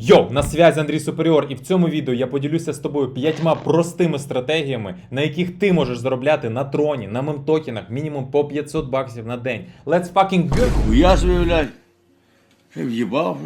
Йоу, на связі Андрій Суперіор, і в цьому відео я поділюся з тобою п'ятьма простими стратегіями, на яких ти можеш заробляти на троні, на мемтокенах мінімум по 500 баксів на день. Let's fucking go! Я ж блядь. В'їбав.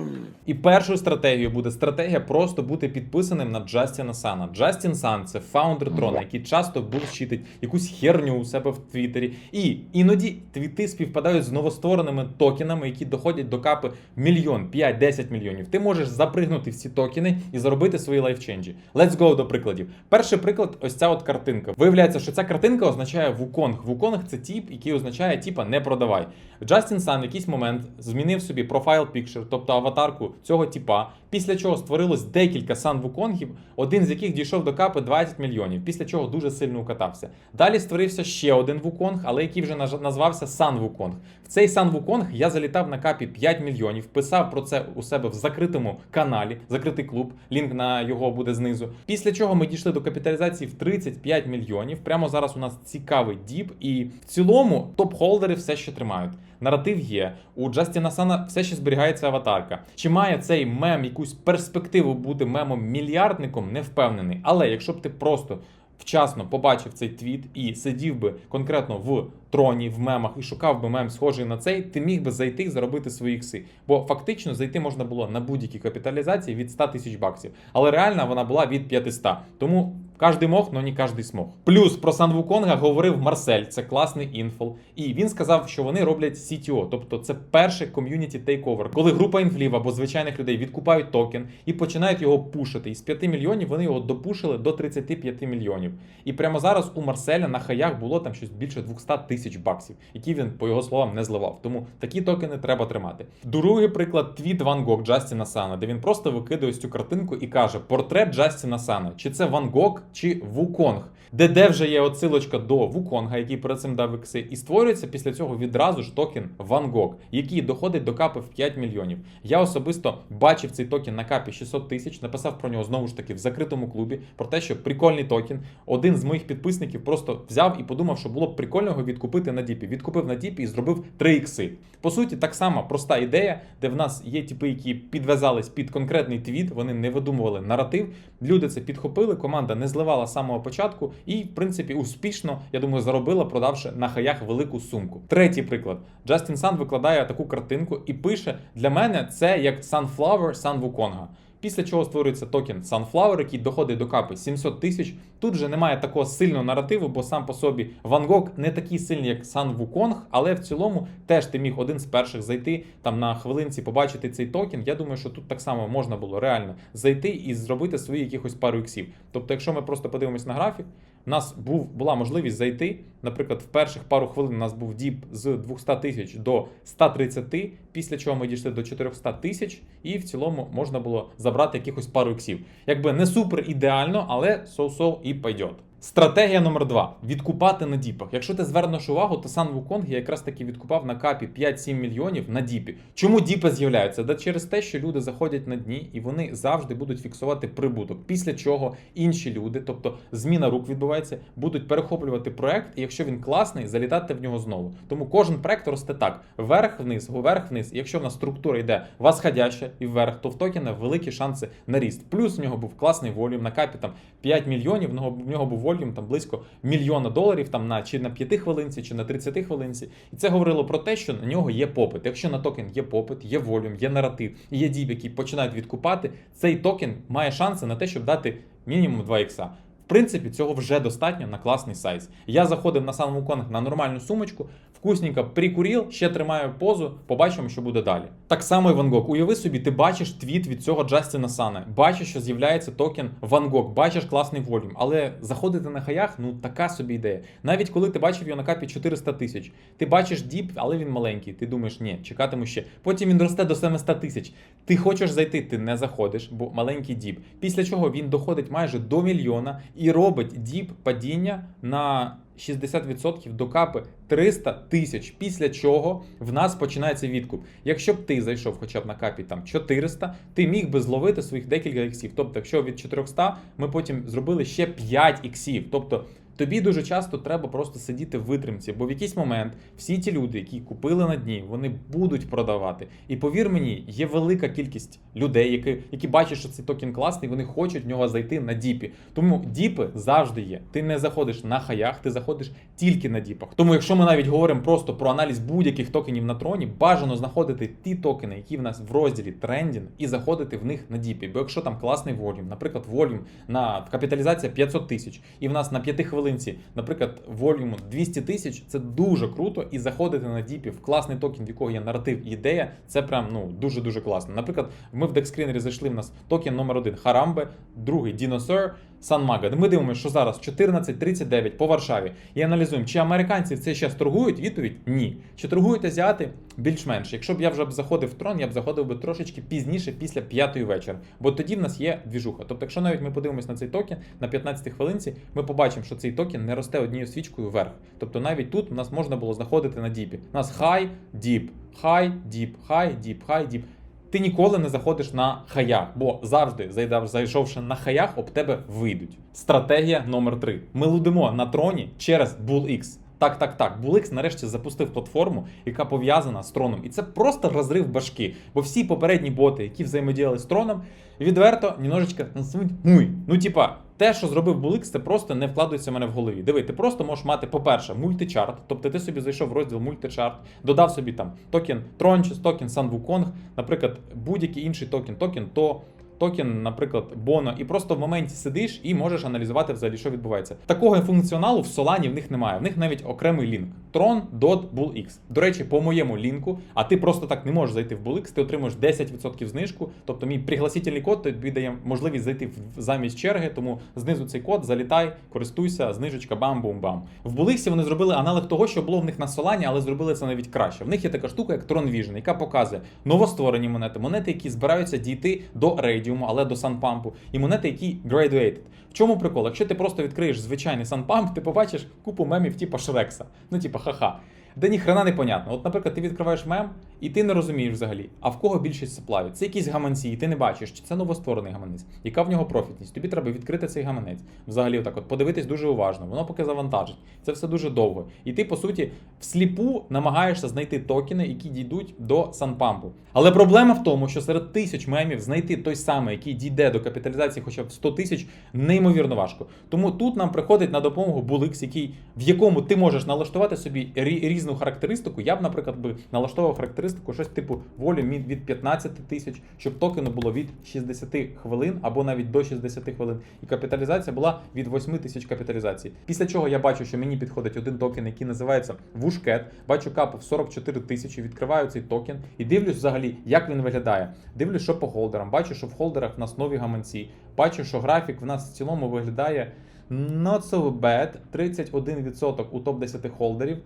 І першою стратегією буде стратегія просто бути підписаним на Джастіна Сана. Джастін Сан це фаундер трона, який часто булщитить якусь херню у себе в Твіттері. І іноді твіти співпадають з новоствореними токенами, які доходять до капи мільйон, 5-10 мільйонів. Ти можеш запригнути в ці токени і заробити свої лайфченджі. Let's go до прикладів. Перший приклад ось ця от картинка. Виявляється, що ця картинка означає вуконг. Вуконг це тіп, який означає типа не продавай. Джастін Сан в якийсь момент змінив собі профайл пікчер, тобто аватарку цього типа, після чого створилось декілька сан вуконгів, один з яких дійшов до капи 20 мільйонів, після чого дуже сильно укатався. Далі створився ще один вуконг, але який вже назвався Сан Вуконг. В цей Сан Вуконг я залітав на капі 5 мільйонів, писав про це у себе в закритому каналі, закритий клуб. Лінк на його буде знизу. Після чого ми дійшли до капіталізації в 35 мільйонів. Прямо зараз у нас цікавий діп, і в цілому топ-холдери все ще тримають. Наратив є. У Джастіна Сана все ще зберігається аватарка. Чи має цей мем якусь перспективу бути мемом мільярдником, не впевнений. Але якщо б ти просто вчасно побачив цей твіт і сидів би конкретно в троні, в мемах і шукав би мем схожий на цей, ти міг би зайти і заробити свої ікси. Бо фактично зайти можна було на будь-які капіталізації від 100 тисяч баксів. Але реально вона була від 500. Тому Кожний мог, но не кожний смог. Плюс про Сан Вуконга говорив Марсель, це класний інфол. І він сказав, що вони роблять CTO, тобто це перший ком'юніті тейковер, коли група інфлів або звичайних людей відкупають токен і починають його пушити. І з 5 мільйонів вони його допушили до 35 мільйонів. І прямо зараз у Марселя на хаях було там щось більше 200 тисяч баксів, які він, по його словам, не зливав. Тому такі токени треба тримати. Другий приклад твіт Ван Гог Джастіна Сана, де він просто викидає ось цю картинку і каже: портрет Джастіна Сана. Чи це Ван Гог, чи Вуконг? Де де вже є отсилочка до Вуконга, який перед цим дав ікси, і створюється після цього відразу ж токен Ван Гог, який доходить до капи в 5 мільйонів. Я особисто бачив цей токен на капі 600 тисяч, написав про нього знову ж таки в закритому клубі. Про те, що прикольний токен. Один з моїх підписників просто взяв і подумав, що було б прикольно його відкупити на діпі. Відкупив на діпі і зробив 3 ікси. По суті, так само проста ідея, де в нас є типи, які підв'язались під конкретний твіт, вони не видумували наратив. Люди це підхопили, команда не зливала з самого початку і, в принципі, успішно, я думаю, заробила, продавши на хаях велику сумку. Третій приклад: Джастін Сан викладає таку картинку і пише: для мене це як Sunflower Sun Wukong. Після чого створюється токен Sunflower, який доходить до капи 700 тисяч. Тут же немає такого сильного наративу, бо сам по собі Ван Гог не такий сильний, як Сан Вуконг, але в цілому теж ти міг один з перших зайти там на хвилинці, побачити цей токен. Я думаю, що тут так само можна було реально зайти і зробити свої якихось пару іксів. Тобто, якщо ми просто подивимось на графік, у нас був була можливість зайти. Наприклад, в перших пару хвилин у нас був діп з 200 тисяч до 130, після чого ми дійшли до 400 тисяч, і в цілому можна було забрати якихось пару іксів. Якби не супер ідеально, але соу-соу і пойдет. Стратегія номер два відкупати на діпах. Якщо ти звернеш увагу, то Сан Вуконг якраз таки відкупав на капі 5-7 мільйонів на діпі. Чому діпи з'являються? Да через те, що люди заходять на дні і вони завжди будуть фіксувати прибуток. Після чого інші люди, тобто зміна рук відбувається, будуть перехоплювати проект, і якщо він класний, залітати в нього знову. Тому кожен проект росте так: вверх-вниз, вверх-вниз. І якщо в нас структура йде восходяща і вверх, то в токена великі шанси на ріст. Плюс в нього був класний волюм на капі там 5 мільйонів. В нього був там близько мільйона доларів, там на чи на 5 хвилинці, чи на 30 хвилинці. І це говорило про те, що на нього є попит. Якщо на токен є попит, є волюм, є наратив, є діб, які починають відкупати, цей токен має шанси на те, щоб дати мінімум 2 ікса. В принципі, цього вже достатньо на класний сайз. Я заходив на самому Конг на нормальну сумочку, вкусненько прикурив, ще тримаю позу, побачимо, що буде далі. Так само і Ван Гог. Уяви собі, ти бачиш твіт від цього Джастіна Сана, бачиш, що з'являється токен Ван Гог, бачиш класний волюм, але заходити на хаях, ну така собі ідея. Навіть коли ти бачив його на капі 400 тисяч, ти бачиш діп, але він маленький. Ти думаєш, ні, чекатиму ще. Потім він росте до 700 тисяч. Ти хочеш зайти, ти не заходиш, бо маленький діп. Після чого він доходить майже до мільйона і робить діп падіння на 60% до капи 300 тисяч. Після чого в нас починається відкуп. Якщо б ти зайшов хоча б на капі там 400, ти міг би зловити своїх декілька іксів. Тобто, якщо від 400 ми потім зробили ще 5 іксів. Тобто Тобі дуже часто треба просто сидіти в витримці, бо в якийсь момент всі ті люди, які купили на дні, вони будуть продавати. І повір мені, є велика кількість людей, які, які бачать, що цей токен класний, вони хочуть в нього зайти на діпі. Тому діпи завжди є. Ти не заходиш на хаях, ти заходиш тільки на діпах. Тому, якщо ми навіть говоримо просто про аналіз будь-яких токенів на троні, бажано знаходити ті токени, які в нас в розділі трендінг, і заходити в них на діпі. Бо якщо там класний волюм, наприклад, волюм на капіталізація 500 тисяч, і в нас на п'яти хвилинці, наприклад, волюму 200 тисяч, це дуже круто. І заходити на діпів, класний токен, в якого є наратив ідея, це прям ну дуже дуже класно. Наприклад, ми в декскрінері зайшли. В нас токен номер один Харамбе, другий Діносер, Санмага. Ми дивимося, що зараз 14.39 по Варшаві. І аналізуємо, чи американці цей час торгують? Відповідь ні. Чи торгують азіати? Більш-менш. Якщо б я вже б заходив в трон, я б заходив би трошечки пізніше, після п'ятої вечора. Бо тоді в нас є двіжуха. Тобто, якщо навіть ми подивимось на цей токен на 15 хвилинці, ми побачимо, що цей токен не росте однією свічкою вверх. Тобто навіть тут у нас можна було знаходити на діпі. У нас хай, діп, хай, діп, хай, діп, хай, діп. Ти ніколи не заходиш на хаях, бо завжди, зайдав- зайшовши на хаях, об тебе вийдуть. Стратегія номер 3 Ми лудимо на троні через BullX. Так, так, так. BullX нарешті запустив платформу, яка пов'язана з троном. І це просто розрив башки. Бо всі попередні боти, які взаємодіяли з троном, відверто немножечко назвуть муй. Ну, типа, те, що зробив BullX, це просто не вкладується в мене в голові. Диви, ти просто можеш мати, по-перше, мультичарт. Тобто ти собі зайшов в розділ мультичарт, додав собі там токен Трончес, токен Sun Wukong, наприклад, будь-який інший токен, токен то. Токен, наприклад, Bono, і просто в моменті сидиш і можеш аналізувати взагалі, що відбувається. Такого функціоналу в Solana в них немає. В них навіть окремий лінк. Tron.bullx. До речі, по моєму лінку, а ти просто так не можеш зайти в BullX, ти отримуєш 10% знижку. Тобто мій пригласительний код тобі дає можливість зайти замість черги, тому знизу цей код, залітай, користуйся, знижечка, бам-бум-бам. В BullX вони зробили аналог того, що було в них на Solana, але зробили це навіть краще. В них є така штука, як Tron Vision, яка показує новостворені монети, монети, які збираються дійти до рейдіуму, але до санпампу, і монети, які graduated. В чому прикол? Якщо ти просто відкриєш звичайний санпамп, ти побачиш купу мемів, типу Шрекса. Ну, типу, ха-ха. Де ніхрена не понятно. От, наприклад, ти відкриваєш мем, і ти не розумієш взагалі, а в кого більшість саплаю. Це якісь гаманці, і ти не бачиш, чи це новостворений гаманець, яка в нього профітність. Тобі треба відкрити цей гаманець. Взагалі, отак, от подивитись дуже уважно. Воно поки завантажить. Це все дуже довго. І ти, по суті, всліпу намагаєшся знайти токени, які дійдуть до санпампу. Але проблема в тому, що серед тисяч мемів знайти той самий, який дійде до капіталізації хоча б 100 тисяч, неймовірно важко. Тому тут нам приходить на допомогу Bulix, який в якому ти можеш налаштувати собі рі- різну характеристику. Я б, наприклад, би налаштовував характеристику щось типу волі від від 15 тисяч, щоб токену було від 60 хвилин або навіть до 60 хвилин. І капіталізація була від 8 тисяч капіталізації. Після чого я бачу, що мені підходить один токен, який називається Вушкет. Бачу капу в 44 тисячі, відкриваю цей токен і дивлюсь взагалі, як він виглядає. Дивлюсь, що по холдерам. Бачу, що в холдерах в нас нові гаманці. Бачу, що графік в нас в цілому виглядає not so bad. 31% у топ-10 холдерів.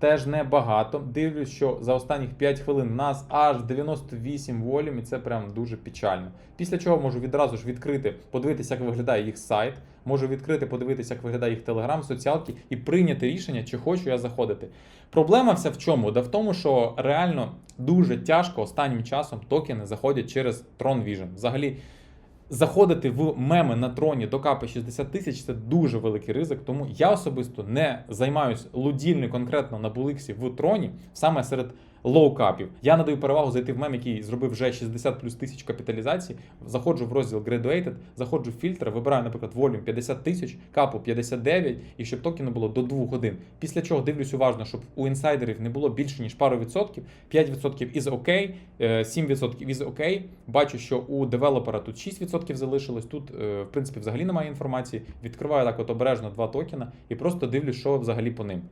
Теж небагато. Дивлюсь, що за останніх 5 хвилин нас аж 98 волюм, і це прям дуже печально. Після чого можу відразу ж відкрити, подивитися, як виглядає їх сайт. Можу відкрити, подивитися, як виглядає їх телеграм, соціалки і прийняти рішення, чи хочу я заходити. Проблема вся в чому? Да в тому, що реально дуже тяжко останнім часом токени заходять через Tron Vision. Взагалі. Заходити в меми на троні до капи 60 тисяч це дуже великий ризик. Тому я особисто не займаюсь лудільною конкретно на буликсі в троні, саме серед лоу-капів. Я надаю перевагу зайти в мем, який зробив вже 60 плюс тисяч капіталізації. Заходжу в розділ Graduated, заходжу в фільтр, вибираю, наприклад, волюм 50 тисяч, капу 59, і щоб токену було до 2 годин. Після чого дивлюсь уважно, щоб у інсайдерів не було більше ніж пару відсотків, 5% із окей, 7% із окей. Бачу, що у девелопера тут 6% залишилось. Тут, е, в принципі, взагалі немає інформації. Відкриваю так от обережно два токена і просто дивлюсь, що взагалі по ним.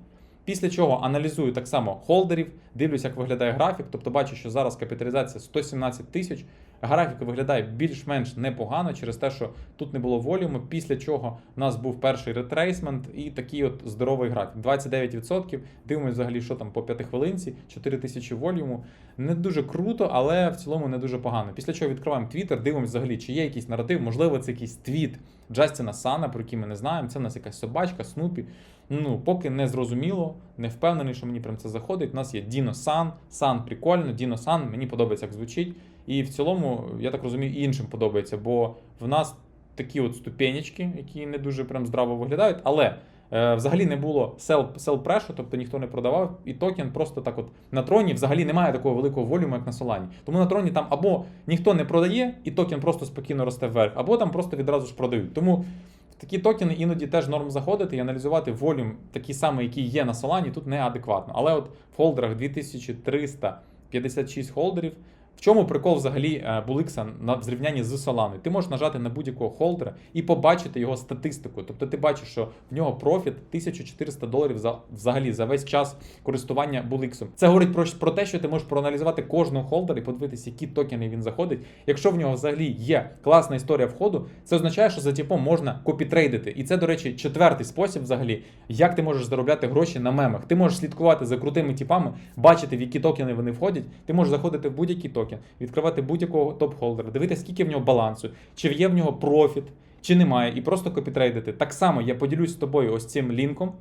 Після чого аналізую так само холдерів, дивлюся, як виглядає графік. Тобто бачу, що зараз капіталізація 117 тисяч. Графік виглядає більш-менш непогано через те, що тут не було волюму. Після чого в нас був перший ретрейсмент і такий от здоровий графік. 29%. Дивимось взагалі, що там по 5 хвилинці, 4 тисячі волюму. Не дуже круто, але в цілому не дуже погано. Після чого відкриваємо Twitter, дивимось взагалі, чи є якийсь наратив, можливо, це якийсь твіт Джастіна Сана, про який ми не знаємо. Це в нас якась собачка, Снупі. Ну, поки не зрозуміло, не впевнений, що мені прям це заходить. У нас є Діно Сан, Сан прикольно, Діно Сан, мені подобається, як звучить. І в цілому, я так розумію, іншим подобається, бо в нас такі от ступенечки, які не дуже прям здраво виглядають, але Е, взагалі не було pressure, тобто ніхто не продавав, і токен просто так от на троні взагалі немає такого великого волюму, як на Solana. Тому на троні там або ніхто не продає, і токен просто спокійно росте вверх, або там просто відразу ж продають. Тому в такі токени іноді теж норм заходити і аналізувати волюм, такий самий, який є на Solana, тут неадекватно. Але от в холдерах 2356 холдерів. В чому прикол взагалі е, Буликса на зрівнянні з Solana? Ти можеш нажати на будь-якого холдера і побачити його статистику. Тобто ти бачиш, що в нього профіт 1400 доларів за взагалі за весь час користування Буликсом. Це говорить про, про те, що ти можеш проаналізувати кожного холдера і подивитися, які токени він заходить. Якщо в нього взагалі є класна історія входу, це означає, що за типом можна копітрейдити. І це, до речі, четвертий спосіб взагалі, як ти можеш заробляти гроші на мемах. Ти можеш слідкувати за крутими типами, бачити, в які токени вони входять. Ти можеш заходити в будь-який токен, відкривати будь-якого топ-холдера, дивитися, скільки в нього балансу, чи є в нього профіт, чи немає, і просто копітрейдити. Так само я поділюсь з тобою ось цим лінком,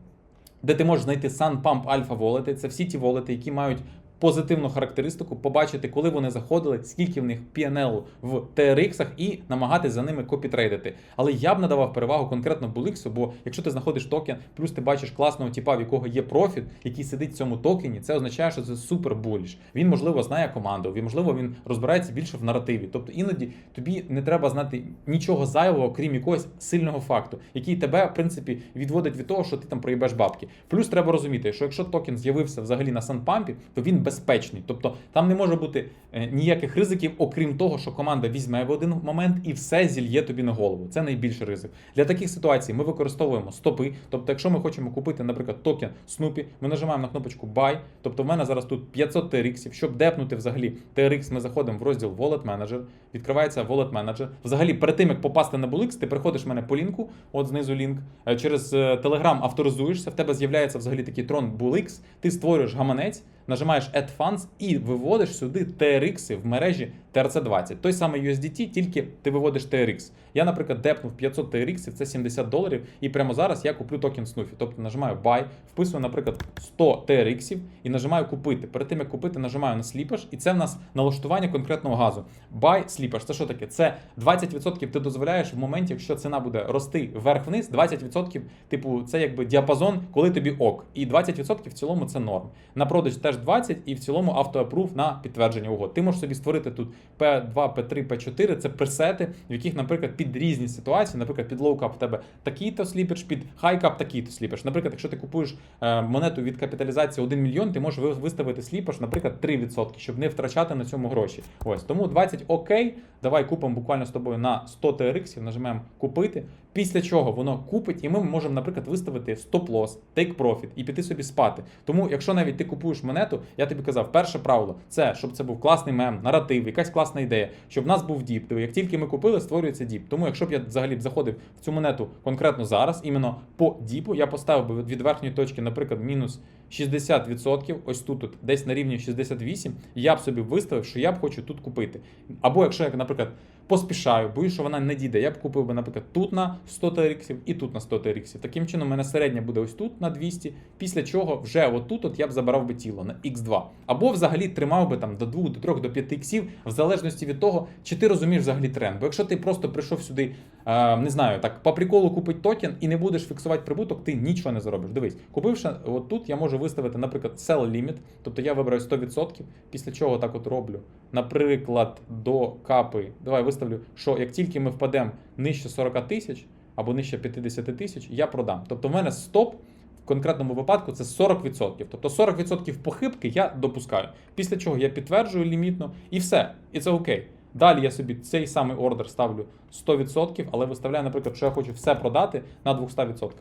де ти можеш знайти SunPump Alpha волети. Це всі ті волети, які мають позитивну характеристику, побачити, коли вони заходили, скільки в них PNL в TRX і намагатися за ними копітрейдити. Але я б надавав перевагу конкретно Буликсу, бо якщо ти знаходиш токен, плюс ти бачиш класного типа, в якого є профіт, який сидить в цьому токені, це означає, що це супер буліш. Він, можливо, знає команду, він, можливо, він розбирається більше в наративі. Тобто іноді тобі не треба знати нічого зайвого, крім якогось сильного факту, який тебе, в принципі, відводить від того, що ти там проїбеш бабки. Плюс треба розуміти, що якщо токен з'явився взагалі на санпампі, то він безпечний. Тобто там не може бути е, ніяких ризиків, окрім того, що команда візьме в один момент і все зільє тобі на голову. Це найбільший ризик. Для таких ситуацій ми використовуємо стопи. Тобто, якщо ми хочемо купити, наприклад, токен Snoopy, ми нажимаємо на кнопочку Buy. Тобто, в мене зараз тут 500 TRX. Щоб депнути взагалі TRX, ми заходимо в розділ Wallet Manager, відкривається Wallet Manager. Взагалі, перед тим як попасти на Bulix, ти приходиш в мене по лінку, от знизу лінк, е, через е, Telegram авторизуєшся, в тебе з'являється взагалі такий трон Bulix, ти створюєш гаманець. Нажимаєш Add Funds і виводиш сюди TRX в мережі TRC20. Той самий USDT, тільки ти виводиш TRX. Я, наприклад, депнув 500 TRX, це 70 доларів, і прямо зараз я куплю токен Snoopy. Тобто нажимаю Buy, вписую, наприклад, 100 TRX і нажимаю купити. Перед тим як купити, нажимаю на сліпаш, і це в нас налаштування конкретного газу. Buy, сліпаш. Це що таке? Це 20% ти дозволяєш в моменті, якщо ціна буде рости вверх-вниз, 20%, типу, це якби діапазон, коли тобі ок. І 20% в цілому це норм. На продаж теж 20 і в цілому автоапрув на підтвердження угод. Ти можеш собі створити тут P2, P3, P4, це пресети, в яких, наприклад, під різні ситуації, наприклад, під лоукап в тебе такий-то сліпеш, під хайкап такий-то сліпеш. Наприклад, якщо ти купуєш е, монету від капіталізації 1 мільйон, ти можеш виставити сліпаш, наприклад, 3%, щоб не втрачати на цьому гроші. Ось тому 20 окей. Давай купимо буквально з тобою на 100 TRX, нажмемо купити. Після чого воно купить, і ми можемо, наприклад, виставити стоп-лосс, profit і піти собі спати. Тому, якщо навіть ти купуєш монету, я тобі казав, перше правило це щоб це був класний мем, наратив, якась класна ідея, щоб в нас був діп. Як тільки ми купили, створюється діп. Тому, якщо б я взагалі б заходив в цю монету конкретно зараз, іменно по діпу, я поставив би від верхньої точки, наприклад, мінус 60%, ось тут, от, десь на рівні 68, я б собі виставив, що я б хочу тут купити. Або якщо я, наприклад, поспішаю, боюсь, що вона не дійде, я б купив би, наприклад, тут на 100 TRX і тут на 100 TRX. Таким чином, у мене середня буде ось тут на 200, після чого вже отут от я б забрав би тіло на X2. Або взагалі тримав би там до 2, до 3, до 5 іксів, в залежності від того, чи ти розумієш взагалі тренд. Бо якщо ти просто прийшов сюди, е, не знаю, так по приколу купить токен і не будеш фіксувати прибуток, ти нічого не заробиш. Дивись, купивши от тут, я можу виставити, наприклад, sell limit, тобто я вибираю 100%, після чого так от роблю. Наприклад, до капи. Давай виставлю, що як тільки ми впадемо нижче 40 тисяч або нижче 50 тисяч, я продам. Тобто в мене стоп. В конкретному випадку це 40%. Тобто 40% похибки я допускаю. Після чого я підтверджую лімітно і все. І це окей. Далі я собі цей самий ордер ставлю 100%, але виставляю, наприклад, що я хочу все продати на 200%.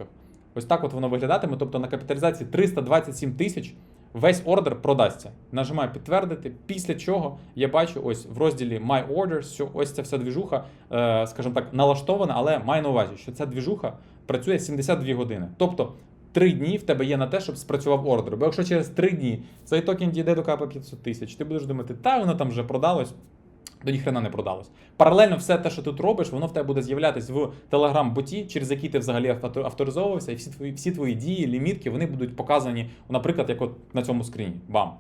Ось так от воно виглядатиме. Тобто на капіталізації 327 тисяч весь ордер продасться. Нажимаю підтвердити, після чого я бачу ось в розділі My Orders, що ось ця вся двіжуха, е, скажімо так, налаштована, але маю на увазі, що ця двіжуха працює 72 години. Тобто Три дні в тебе є на те, щоб спрацював ордер. Бо якщо через три дні цей токен дійде до капа 500 тисяч, ти будеш думати, та воно там вже продалось, до ніхрена не продалось. Паралельно все те, що тут робиш, воно в тебе буде з'являтись в телеграм-боті, через який ти взагалі авто- авторизовувався, і всі твої, всі твої дії, лімітки, вони будуть показані, наприклад, як от на цьому скріні. Бам.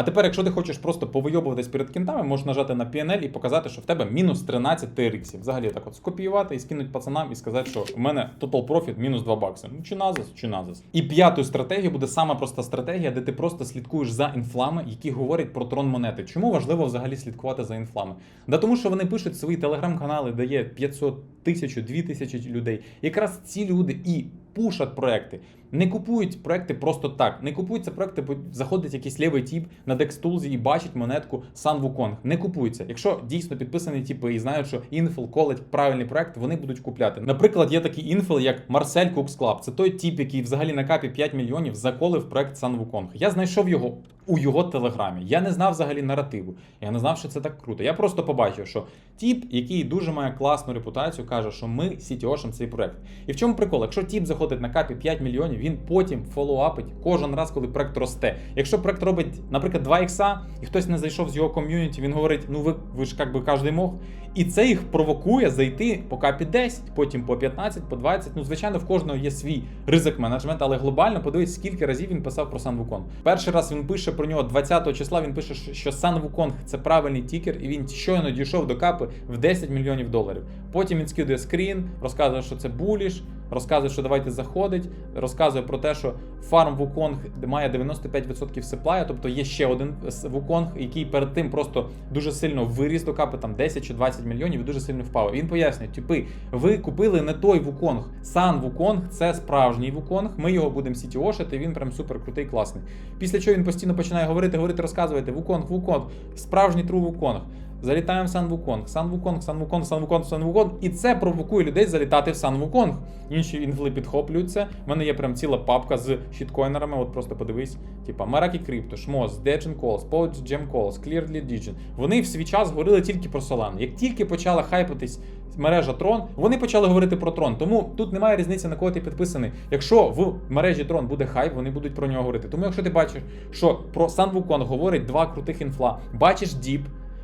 А тепер, якщо ти хочеш просто повийобуватись перед кінтами, можеш нажати на PNL і показати, що в тебе мінус 13 TRX. Взагалі так от скопіювати і скинути пацанам і сказати, що в мене total profit мінус 2 бакси. Ну чи назис, чи назис. І п'ятою стратегією буде сама проста стратегія, де ти просто слідкуєш за інфлами, які говорять про трон монети. Чому важливо взагалі слідкувати за інфлами? Да тому що вони пишуть свої телеграм-канали, де є 500 тисяч, 2 тисячі людей. Якраз ці люди і пушать проекти. Не купують проекти просто так. Не купуються проекти, бо заходить якийсь лівий тіп на DexTools і бачить монетку Sun Wukong. Не купуються. Якщо дійсно підписані тіпи і знають, що інфл колить правильний проект, вони будуть купляти. Наприклад, є такий інфл, як Марсель Cooks Club. Це той тіп, який взагалі на капі 5 мільйонів заколив проект Sun Wukong. Я знайшов його у його телеграмі. Я не знав взагалі наративу. Я не знав, що це так круто. Я просто побачив, що тіп, який дуже має класну репутацію, каже, що ми сітіошим цей проект. І в чому прикол? Якщо тіп заходить на капі 5 мільйонів, він потім фоллоуапить кожен раз, коли проект росте. Якщо проект робить, наприклад, 2 ікса, і хтось не зайшов з його ком'юніті, він говорить: ну ви, ви ж як би кожен мог. І це їх провокує зайти по капі 10, потім по 15, по 20. Ну, звичайно, в кожного є свій ризик менеджмент, але глобально подивись, скільки разів він писав про Сан Вуконг. Перший раз він пише про нього 20 числа. Він пише, що Сан Вуконг це правильний тікер, і він щойно дійшов до капи в 10 мільйонів доларів. Потім він скидує скрін, розказує, що це буліш, розказує, що давайте заходить, розказує про те, що фарм Вуконг має 95% сеплая, тобто є ще один Вуконг, який перед тим просто дуже сильно виріс до капи там 10 чи 20 мільйонів і дуже сильно впав. Він пояснює, типи, ви купили не той Вуконг. Сан Вуконг це справжній Вуконг. Ми його будемо сітіошити, він прям супер крутий, класний. Після чого він постійно починає говорити, говорити, розказувати Вуконг, Вуконг, справжній тру Вуконг. Залітаємо в Сан Вуконг, Сан Вуконг, Сан Вуконг, Сан Вуконг, Сан Вуконг. І це провокує людей залітати в Сан Вуконг. Інші інфли підхоплюються. У мене є прям ціла папка з щиткоїнерами. От просто подивись. Типа Meraki Crypto, Шмоз, Degen Calls, Poach Gem Calls, Clearly Digital. Вони в свій час говорили тільки про Solana. Як тільки почала хайпитись мережа Tron, вони почали говорити про Tron. Тому тут немає різниці, на кого ти підписаний. Якщо в мережі Tron буде хайп, вони будуть про нього говорити. Тому якщо ти бачиш, що про Сан Вуконг говорить два крутих інфла, бачиш Діп,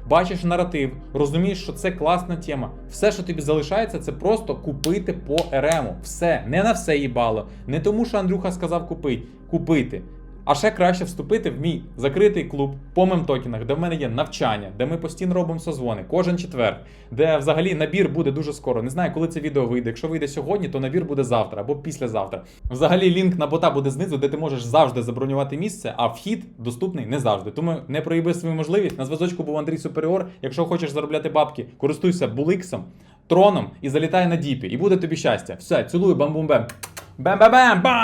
бачиш наратив, розумієш, що це класна тема. Все, що тобі залишається, це просто купити по РМу. Все, не на все їбало. Не тому, що Андрюха сказав купити, купити. А ще краще вступити в мій закритий клуб по мемтокенах, де в мене є навчання, де ми постійно робимо созвони кожен четвер, де взагалі набір буде дуже скоро. Не знаю, коли це відео вийде. Якщо вийде сьогодні, то набір буде завтра або післязавтра. Взагалі, лінк на бота буде знизу, де ти можеш завжди забронювати місце, а вхід доступний не завжди. Тому не проїби свою можливість. На зв'язочку був Андрій Суперіор. Якщо хочеш заробляти бабки, користуйся буликсом, троном і залітай на діпі. І буде тобі щастя. Все, цілую, бам-бум-бем. Бем-бем-бем! Бам!